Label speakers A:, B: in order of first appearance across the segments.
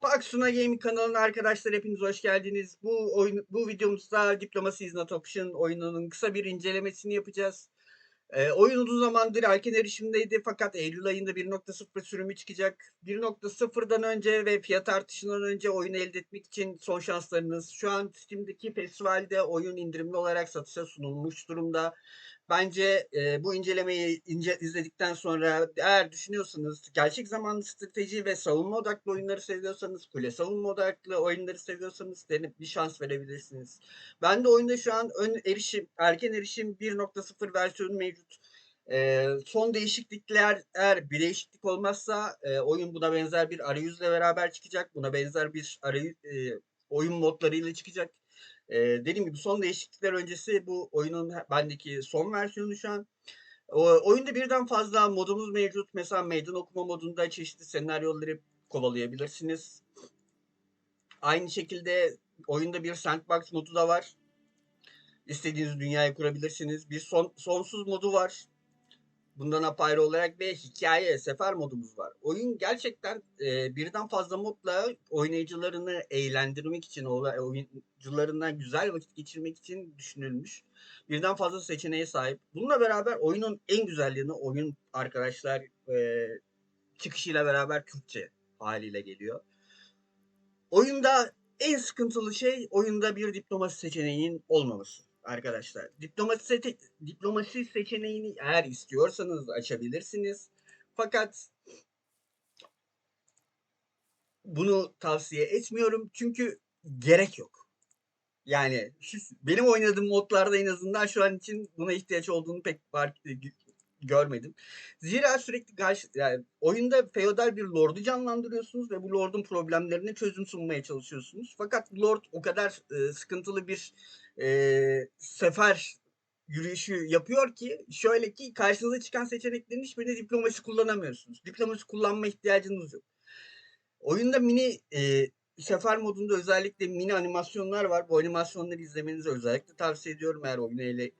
A: Paksuna Gaming kanalına arkadaşlar hepiniz hoş geldiniz. Bu oyun, bu videomuzda Diplomasi is not option oyununun kısa bir incelemesini yapacağız. Ee, oyun uzun zamandır erken erişimdeydi fakat Eylül ayında 1.0 sürümü çıkacak. 1.0'dan önce ve fiyat artışından önce oyunu elde etmek için son şanslarınız. Şu an Steam'deki festivalde oyun indirimli olarak satışa sunulmuş durumda. Bence e, bu incelemeyi ince, izledikten sonra eğer düşünüyorsanız gerçek zamanlı strateji ve savunma odaklı oyunları seviyorsanız, kule savunma odaklı oyunları seviyorsanız denip bir şans verebilirsiniz. Ben de oyunda şu an ön erişim, erken erişim 1.0 versiyonu mevcut. E, son değişiklikler eğer bir değişiklik olmazsa e, oyun buna benzer bir arayüzle beraber çıkacak. Buna benzer bir arayüz, e, oyun modlarıyla çıkacak. Ee, dediğim gibi son değişiklikler öncesi bu oyunun bendeki son versiyonu şu an. O, oyunda birden fazla modumuz mevcut. Mesela meydan okuma modunda çeşitli senaryoları kovalayabilirsiniz. Aynı şekilde oyunda bir sandbox modu da var. İstediğiniz dünyayı kurabilirsiniz. Bir son, sonsuz modu var. Bundan apayrı olarak ve hikaye, sefer modumuz var. Oyun gerçekten e, birden fazla modla oynayıcılarını eğlendirmek için, oyuncularına güzel vakit geçirmek için düşünülmüş. Birden fazla seçeneğe sahip. Bununla beraber oyunun en güzel yanı oyun arkadaşlar e, çıkışıyla beraber Türkçe haliyle geliyor. Oyunda en sıkıntılı şey oyunda bir diplomasi seçeneğinin olmaması arkadaşlar. Diplomasi, diplomasi seçeneğini eğer istiyorsanız açabilirsiniz. Fakat bunu tavsiye etmiyorum çünkü gerek yok. Yani benim oynadığım modlarda en azından şu an için buna ihtiyaç olduğunu pek fark görmedim. Zira sürekli karşı, yani oyunda feodal bir lordu canlandırıyorsunuz ve bu lordun problemlerine çözüm sunmaya çalışıyorsunuz. Fakat lord o kadar e, sıkıntılı bir e, sefer yürüyüşü yapıyor ki şöyle ki karşınıza çıkan seçeneklerin hiçbirine diplomasi kullanamıyorsunuz. Diplomasi kullanma ihtiyacınız yok. Oyunda mini e, sefer modunda özellikle mini animasyonlar var. Bu animasyonları izlemenizi özellikle tavsiye ediyorum eğer oyunu ele,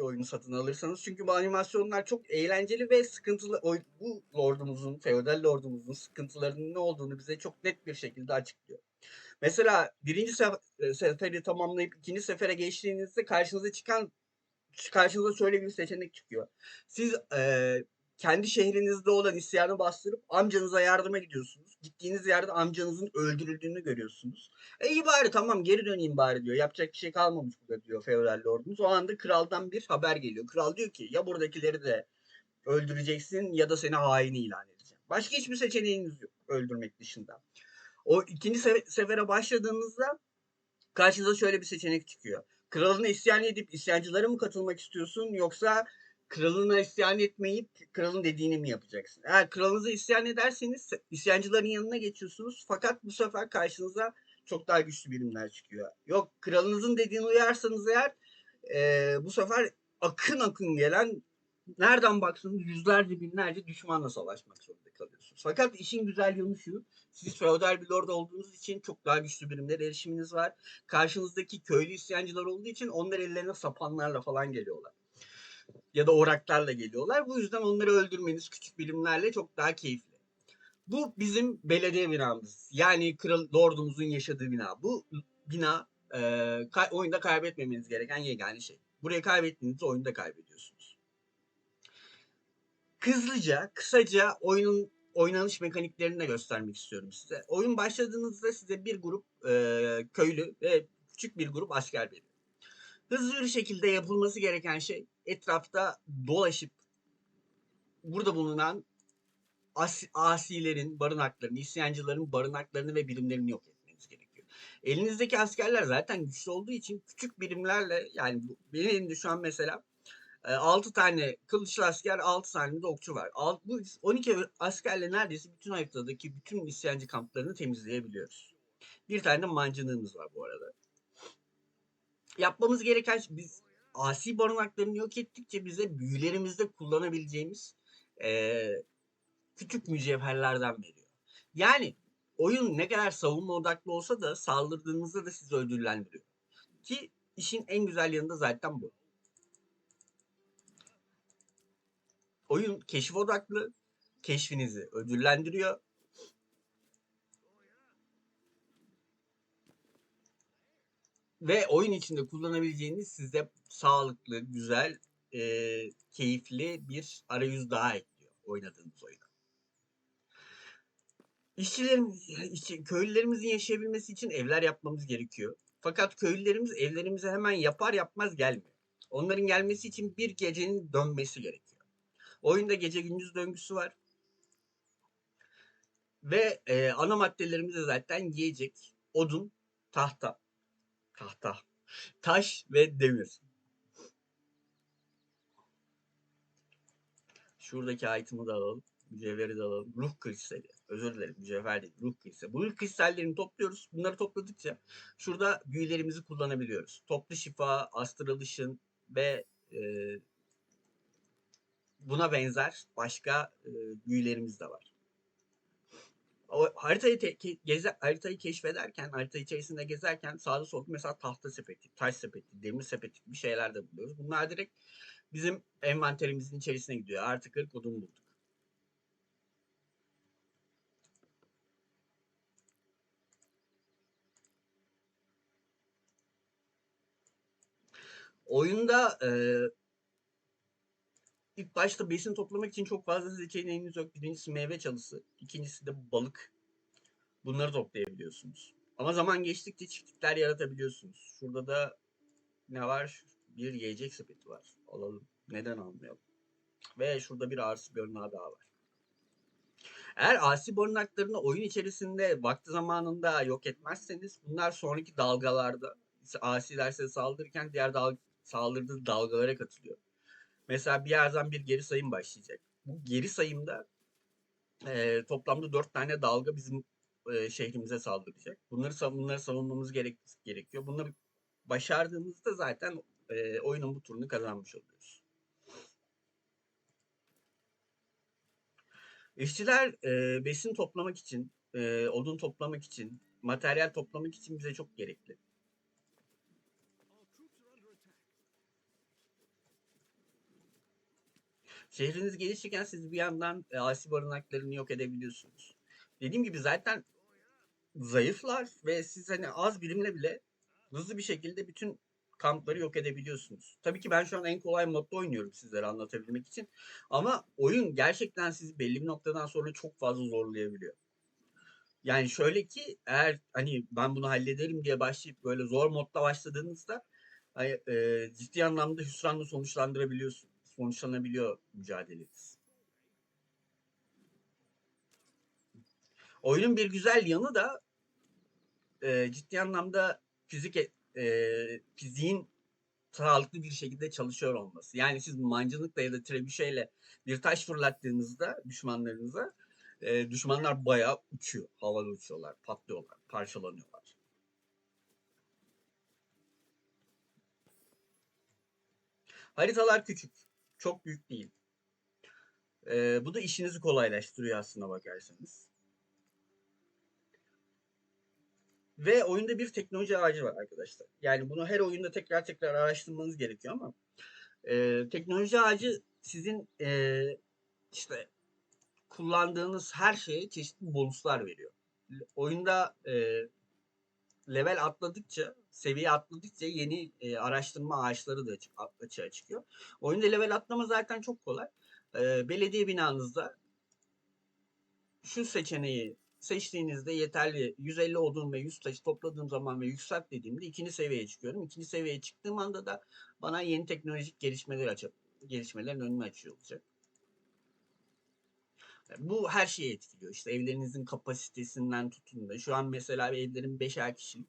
A: oyunu satın alırsanız. Çünkü bu animasyonlar çok eğlenceli ve sıkıntılı. Bu lordumuzun, feodal lordumuzun sıkıntılarının ne olduğunu bize çok net bir şekilde açıklıyor. Mesela birinci seferi tamamlayıp ikinci sefere geçtiğinizde karşınıza çıkan karşınıza şöyle bir seçenek çıkıyor. Siz e, kendi şehrinizde olan isyanı bastırıp amcanıza yardıma gidiyorsunuz. Gittiğiniz yerde amcanızın öldürüldüğünü görüyorsunuz. E iyi bari tamam geri döneyim bari diyor. Yapacak bir şey kalmamış burada diyor feodal lordumuz. O anda kraldan bir haber geliyor. Kral diyor ki ya buradakileri de öldüreceksin ya da seni hain ilan edeceğim. Başka hiçbir seçeneğiniz yok öldürmek dışında. O ikinci sefere başladığınızda karşınıza şöyle bir seçenek çıkıyor. Kralına isyan edip isyancılara mı katılmak istiyorsun yoksa kralına isyan etmeyip kralın dediğini mi yapacaksın? Eğer kralınıza isyan ederseniz isyancıların yanına geçiyorsunuz fakat bu sefer karşınıza çok daha güçlü birimler çıkıyor. Yok kralınızın dediğini uyarsanız eğer e, bu sefer akın akın gelen nereden baksanız yüzlerce binlerce düşmanla savaşmak zorunda kalıyorsunuz. Fakat işin güzel yanı şu. Siz feodal bir lord olduğunuz için çok daha güçlü birimlere erişiminiz var. Karşınızdaki köylü isyancılar olduğu için onlar ellerine sapanlarla falan geliyorlar. Ya da oraklarla geliyorlar. Bu yüzden onları öldürmeniz küçük birimlerle çok daha keyifli. Bu bizim belediye binamız. Yani kral lordumuzun yaşadığı bina. Bu bina e, kay, oyunda kaybetmemeniz gereken yegane şey. Burayı kaybettiğinizde oyunda kaybediyorsunuz. Hızlıca, kısaca oyunun oynanış mekaniklerini de göstermek istiyorum size. Oyun başladığınızda size bir grup e, köylü ve küçük bir grup asker veriyor. Hızlı bir şekilde yapılması gereken şey etrafta dolaşıp burada bulunan as, asilerin barınaklarını, isyancıların barınaklarını ve birimlerini yok etmeniz gerekiyor. Elinizdeki askerler zaten güçlü olduğu için küçük birimlerle yani benim elimde şu an mesela 6 tane kılıçlı asker, 6 tane de okçu var. Bu 12 askerle neredeyse bütün haritadaki bütün isyancı kamplarını temizleyebiliyoruz. Bir tane de mancınığımız var bu arada. Yapmamız gereken biz asi barınaklarını yok ettikçe bize büyülerimizde kullanabileceğimiz e, küçük mücevherlerden veriyor. Yani oyun ne kadar savunma odaklı olsa da saldırdığınızda da sizi ödüllendiriyor. Ki işin en güzel yanı da zaten bu. Oyun keşif odaklı. Keşfinizi ödüllendiriyor. Ve oyun içinde kullanabileceğiniz size sağlıklı, güzel, e, keyifli bir arayüz daha ekliyor oynadığınız oyuna. İşçilerimiz, işçi, köylülerimizin yaşayabilmesi için evler yapmamız gerekiyor. Fakat köylülerimiz evlerimize hemen yapar yapmaz gelmiyor. Onların gelmesi için bir gecenin dönmesi gerekiyor. Oyunda gece gündüz döngüsü var. Ve, eee, ana maddelerimiz de zaten yiyecek, odun, tahta, tahta, taş ve demir. Şuradaki item'ı da alalım. Mücevheri de alalım. Ruh kristali. Özür dilerim mücevher değil. Ruh kristali. Bu ruh kristallerini topluyoruz. Bunları topladıkça şurada büyülerimizi kullanabiliyoruz. Toplu şifa, astral ışın ve eee buna benzer başka, eee, büyülerimiz de var. O haritayı te ke geze haritayı keşfederken, harita içerisinde gezerken sağda solda mesela tahta sepeti, taş sepeti, demir sepeti gibi şeyler de buluyoruz. Bunlar direkt bizim envanterimizin içerisine gidiyor. Artı 40 odun bulduk. Oyunda, eee ilk başta besin toplamak için çok fazla seçeneğiniz yok. 1'incisi meyve çalısı, 2'ncisi de balık. Bunları toplayabiliyorsunuz. Ama zaman geçtikçe çiftlikler yaratabiliyorsunuz. Şurada da ne var? Bir yiyecek sepeti var. Alalım. Neden almayalım? Ve şurada bir asi barınağı daha var. Eğer asi barınaklarını oyun içerisinde vakti zamanında yok etmezseniz bunlar sonraki dalgalarda asiler size saldırırken diğer dal saldırdığı dalgalara katılıyor. Mesela bir yerden bir geri sayım başlayacak. Bu geri sayımda, eee, toplamda 4 tane dalga bizim, eee, şehrimize saldıracak. Bunları bunları savunmamız gerek gerekiyor. Bunları başardığımızda zaten, eee, oyunun bu turunu kazanmış oluyoruz. İşçiler, eee, besin toplamak için, eee, odun toplamak için, materyal toplamak için bize çok gerekli. Şehriniz gelişirken siz bir yandan, eee, asi barınaklarını yok edebiliyorsunuz. Dediğim gibi zaten zayıflar ve siz, hani, az birimle bile hızlı bir şekilde bütün kampları yok edebiliyorsunuz. Tabii ki ben şu an en kolay modda oynuyorum sizlere anlatabilmek için ama oyun gerçekten sizi belli bir noktadan sonra çok fazla zorlayabiliyor. Yani şöyle ki eğer, hani, ben bunu hallederim diye başlayıp böyle zor modda başladığınızda, eee, ciddi anlamda hüsranla sonuçlandırabiliyorsun sonuçlanabiliyor mücadeleniz. Oyunun bir güzel yanı da, eee, ciddi anlamda fizik e fiziğin sağlıklı bir şekilde çalışıyor olması. Yani siz mancınıkla ya da trebüşeyle bir taş fırlattığınızda düşmanlarınıza, eee, düşmanlar bayağı uçuyor. Havada uçuyorlar, patlıyorlar, parçalanıyorlar. Haritalar küçük. Çok büyük değil. Eee, bu da işinizi kolaylaştırıyor aslına bakarsanız. Ve oyunda bir teknoloji ağacı var arkadaşlar. Yani bunu her oyunda tekrar tekrar araştırmanız gerekiyor ama, eee, teknoloji ağacı sizin, eee, işte, kullandığınız her şeye çeşitli bonuslar veriyor. Oyunda, eee, level atladıkça, seviye atladıkça yeni, eee, araştırma ağaçları da açı açığa çıkıyor. Oyunda level atlama zaten çok kolay. Eee, belediye binanızda şu seçeneği seçtiğinizde yeterli 150 odun ve 100 taşı topladığım zaman ve yükselt dediğimde 2'nci seviyeye çıkıyorum. 2'nci seviyeye çıktığım anda da bana yeni teknolojik gelişmeler açıp gelişmelerin önünü açıyor olacak. Bu her şeyi etkiliyor. İşte evlerinizin kapasitesinden tutun da şu an mesela evlerim 5'er kişilik.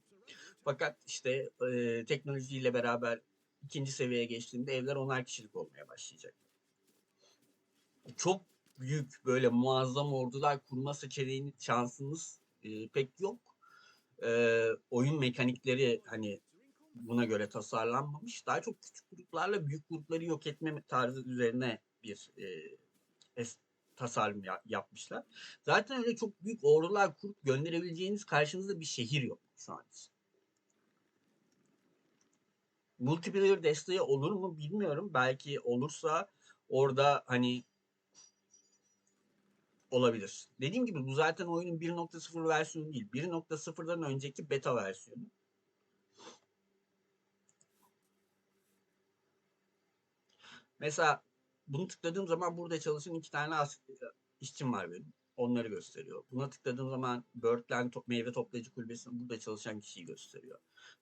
A: Fakat işte, eee, teknolojiyle beraber 2'nci seviyeye geçtiğimde evler 10'ar kişilik olmaya başlayacak. Çok büyük, böyle muazzam ordular kurma seçeneğiniz şansınız, eee, pek yok. Eee, oyun mekanikleri, hani, buna göre tasarlanmamış. Daha çok küçük gruplarla büyük grupları yok etme tarzı üzerine bir, eee, es tasarım ya- yapmışlar. Zaten öyle çok büyük ordular kurup gönderebileceğiniz karşınızda bir şehir yok şu an için. Multiplayer desteği olur mu bilmiyorum. Belki olursa orada hani olabilir. Dediğim gibi bu zaten oyunun 1.0 versiyonu değil. 1.0'dan önceki beta versiyonu. Mesela bunu tıkladığım zaman burada çalışan iki tane işçim var benim. Onları gösteriyor. Buna tıkladığım zaman Birdland top, meyve toplayıcı kulübesinde burada çalışan kişiyi gösteriyor.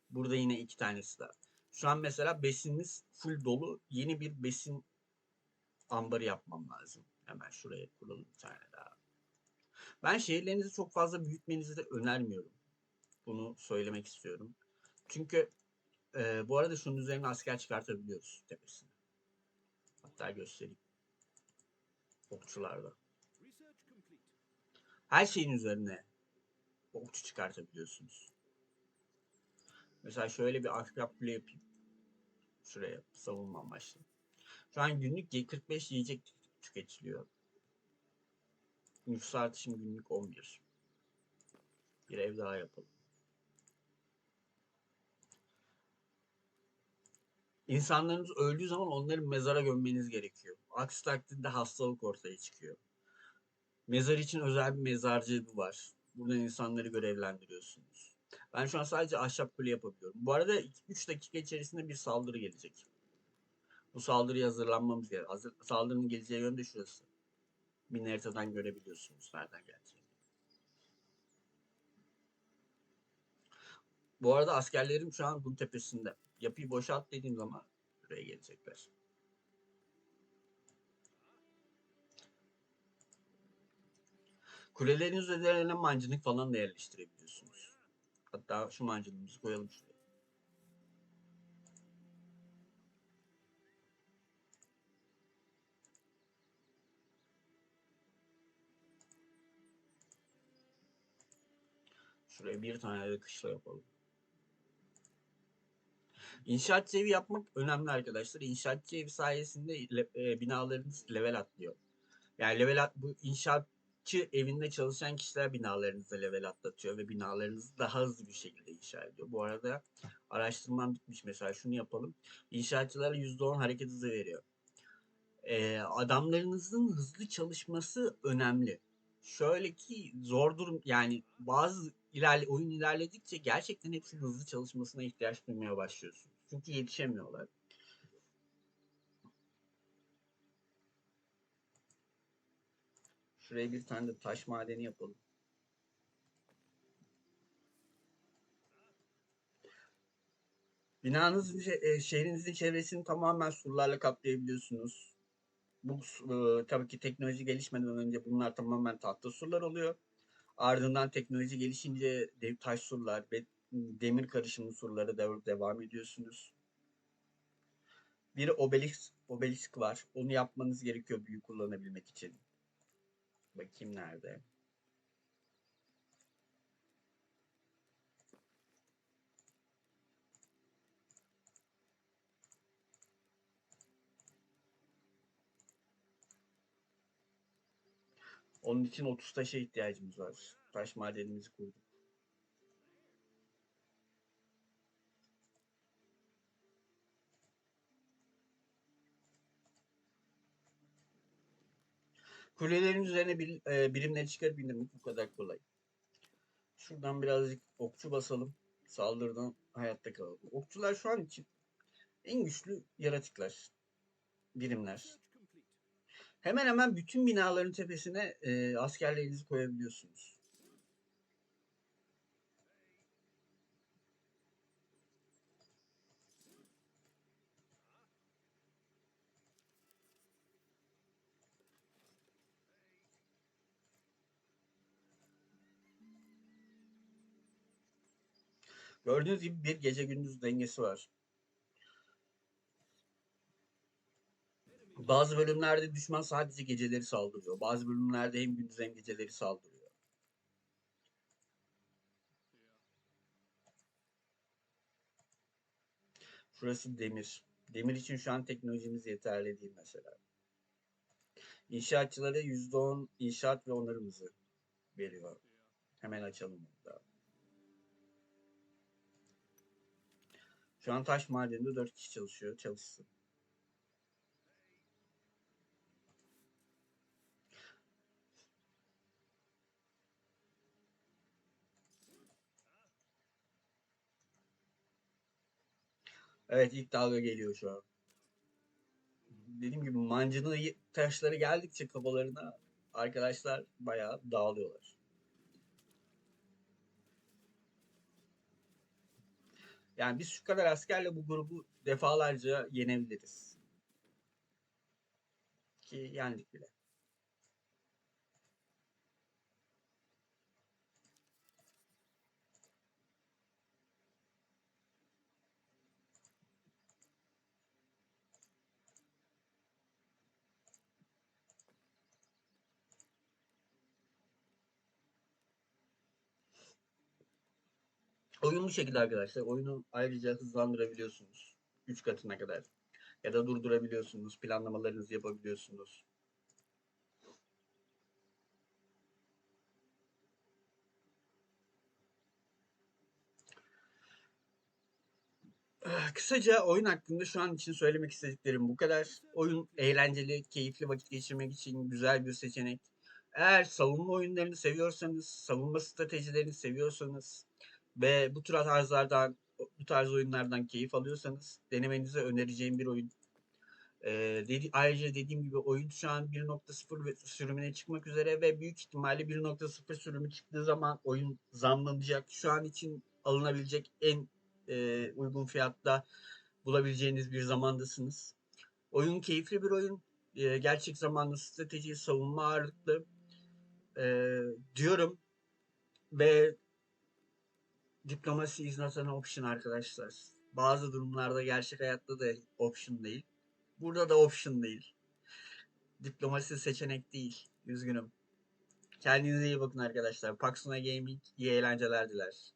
A: Burada yine iki tanesi daha. Şu an mesela besinimiz full dolu. Yeni bir besin ambarı yapmam lazım. Hemen şuraya kuralım bir tane daha. Ben şehirlerinizi çok fazla büyütmenizi de önermiyorum. Bunu söylemek istiyorum. Çünkü e, bu arada şunun üzerine asker çıkartabiliyoruz tepesine. Hatta göstereyim. Okçularda. Her şeyin üzerine okçu çıkartabiliyorsunuz. Mesela şöyle bir ahşap kule yapayım. Şuraya savunma amaçlı. Şu an günlük 45 yiyecek tüketiliyor. Nüfus artışım günlük 11. Bir ev daha yapalım. İnsanlarınız öldüğü zaman onları mezara gömmeniz gerekiyor. Aksi takdirde hastalık ortaya çıkıyor. Mezar için özel bir mezarcı var. Buradan insanları görevlendiriyorsunuz. Ben şu an sadece ahşap kule yapabiliyorum. Bu arada 3 dakika içerisinde bir saldırı gelecek. Bu saldırıya hazırlanmamız gerekiyor. Hazır, saldırının geleceği yön de şurası. Haritadan görebiliyorsunuz nereden geleceğini. Bu arada askerlerim şu an bunun tepesinde. Yapıyı boşalt dediğim zaman buraya gelecekler. Kulelerin üzerlerine mancınık falan da yerleştirebiliyorsunuz. Hatta şu mancınığımızı koyalım şuraya. Şuraya bir tane de kışla yapalım. İnşaatçı evi yapmak önemli arkadaşlar. İnşaatçı evi sayesinde le- e, binalarınız level atlıyor. Yani level at, bu inşaatçı evinde çalışan kişiler binalarınızı level atlatıyor ve binalarınızı daha hızlı bir şekilde inşa ediyor. Bu arada araştırmam bitmiş mesela şunu yapalım. İnşaatçılara %10 hareket hızı veriyor. Ee, adamlarınızın hızlı çalışması önemli. Şöyle ki zor durum yani bazı ilerle, oyun ilerledikçe gerçekten hepsinin hızlı çalışmasına ihtiyaç duymaya başlıyorsunuz. Çünkü yetişemiyorlar. Şuraya bir tane de taş madeni yapalım. Binanız e, şehrinizin çevresini tamamen surlarla kaplayabiliyorsunuz. Bu e, tabii ki teknoloji gelişmeden önce bunlar tamamen tahta surlar oluyor. Ardından teknoloji gelişince taş surlar demir karışımlı surlara dev- devam ediyorsunuz. Bir obelisk, obelisk var. Onu yapmanız gerekiyor büyük kullanabilmek için. Bakayım nerede. Onun için 30 taşa ihtiyacımız var. Taş madenimizi kurduk. Kulelerin üzerine bir, e, birimleri çıkarıp indirmek bu kadar kolay. Şuradan birazcık okçu basalım. Saldırıdan hayatta kalalım. Okçular şu an için en güçlü yaratıklar. Birimler. Hemen hemen bütün binaların tepesine e, askerlerinizi koyabiliyorsunuz. Gördüğünüz gibi bir gece gündüz dengesi var. Bazı bölümlerde düşman sadece geceleri saldırıyor. Bazı bölümlerde hem gündüz hem geceleri saldırıyor. Şurası demir. Demir için şu an teknolojimiz yeterli değil mesela. İnşaatçılara %10 inşaat ve onarımızı veriyor. Hemen açalım bunu Şu an taş madeninde 4 kişi çalışıyor. Çalışsın. Evet ilk dalga geliyor şu an. dediğim gibi mancının taşları geldikçe kafalarına arkadaşlar bayağı dağılıyorlar. Yani biz şu kadar askerle bu grubu defalarca yenebiliriz. Ki yendik bile. Oyun bu şekilde arkadaşlar. Oyunu ayrıca hızlandırabiliyorsunuz. 3 katına kadar. Ya da durdurabiliyorsunuz. Planlamalarınızı yapabiliyorsunuz. Ah, Kısaca oyun hakkında şu an için söylemek istediklerim bu kadar. Oyun eğlenceli, keyifli vakit geçirmek için güzel bir seçenek. Eğer savunma oyunlarını seviyorsanız, savunma stratejilerini seviyorsanız ve bu tür tarzlardan, bu tarz oyunlardan keyif alıyorsanız denemenizi önereceğim bir oyun. Ee, dedi, ayrıca dediğim gibi oyun şu an 1.0 ve- sürümüne çıkmak üzere ve büyük ihtimalle 1.0 sürümü çıktığı zaman oyun zamlanacak. Şu an için alınabilecek en e, uygun fiyatta bulabileceğiniz bir zamandasınız. Oyun keyifli bir oyun. E, gerçek zamanlı strateji, savunma ağırlıklı e, diyorum ve diplomasi is not an option arkadaşlar. Bazı durumlarda gerçek hayatta da option değil. Burada da option değil. Diplomasi seçenek değil. Üzgünüm. Kendinize iyi bakın arkadaşlar. Paxuna Gaming iyi eğlenceler diler.